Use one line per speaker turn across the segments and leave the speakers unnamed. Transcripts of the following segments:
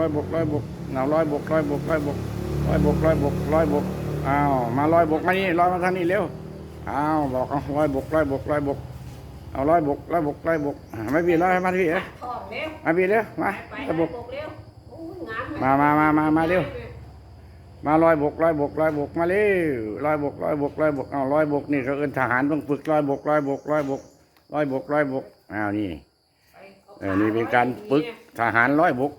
ร้อยบกร้อยบกเอาร้อยบกร้อยบกร้อยบกร้อยบกร้อยบกร้อยบกอ้าวมาร้อยบกมานี่ร้อยมาทางนี้เร็วอ้าวบอกเอาร้อยบกร้อยบกร้อยบกเอาร้อยบกร้อยบกร้อยบกอ่าไม่พี่ร้อยมาพี่เอ๋
ทองเร็ว
มาพี่เร็วมา
ไป
ร้อยบก
บกเร็วโอ้ยงาม
มามามามามาเร็วมาร้อยบกร้อยบกร้อยบกมาเร็วร้อยบกร้อยบกร้อยบกเอาร้อยบกนี่เขาเอิ้นทหารต้องฝึกร้อยบกร้อยบกร้อยบกร้อยบกร้อยบกอ้าวนี่เออนี่เป็นการฝึกทหารร้อยบก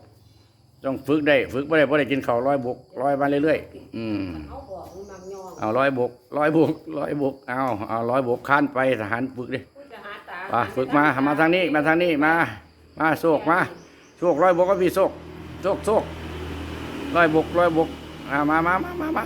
ต้องฝึกได้ ฝึกไม่ได้ไม่ได้กินข้าวร้อยบกร้อยมาเรื่อยๆอืม
เขาบอกมันมักยอง
เอาร้อยบกร้อยบกร้อยบกเอาเอาร้อยบกข้านไปทหารฝึกดิ
ผู้จะหาตา
ไปฝึกมามาทางนี้มาทางนี้มา มาโศกมาโศกร้อยบกก็พี่โศกโศกโศกร้อยบกร้อยบกอ่ามามามามามา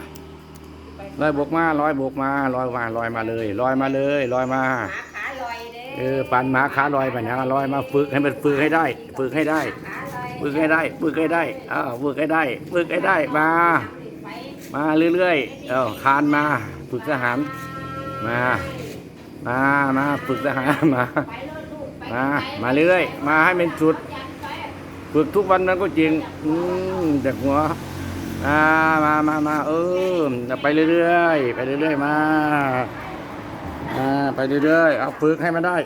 ร้อยบกมาร้อยบกมาร้อยมาร้อยมาเลยร้อยมาเลยร้อยมา
หาขาลอยเด้
เออปันหมาขาลอยไปนะลอยมาฝึกให้มันฝึกให้ได้ ฝึกให้ได้
ขาลอย
ฝึกให้ได้ฝึกให้ได้อ้าฝึกให้ได้ฝึกให้ได้มา มาเรื่อยๆเออคานมา ฝึกทหารมา มามาฝึกทหารมามามาเรื่อยๆมาให้เป็นสุด ฝึกทุกวันมันก็จริงอืมจากหัวอ่ามามามาเออไปเรื่อยๆไปเรื่อยๆมาอ่าไปเรื่อยๆเอาฝึกให้มันได้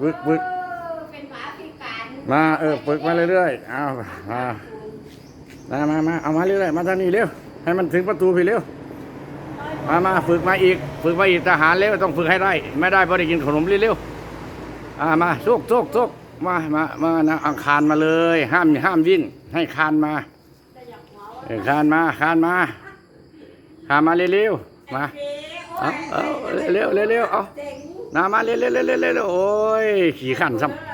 ฝึกฝึก
มา
เออฝึกมาเรื่อยๆเอามามามามาเอามาเรื่อยๆมาทางนี้เร็วให้มันถึงประตูพี่เร็วมามาฝึกมาอีก ฝึกมาอีกทหารเร็วต้องฝึกให้ได้ ไม่ได้พอได้กินขนมเร็วๆอ่ามาโซกโซกโซกมามามานะเอาคานมาเลย ห้ามห้ามวิ่งให้คานมาเออคานมาคานมาคานมาเร็วๆมาเอาเอาเร็วๆเร็วๆเอานามาเร็วๆเร็วๆเร็วๆโอ้ยขี่ขันซ้ำ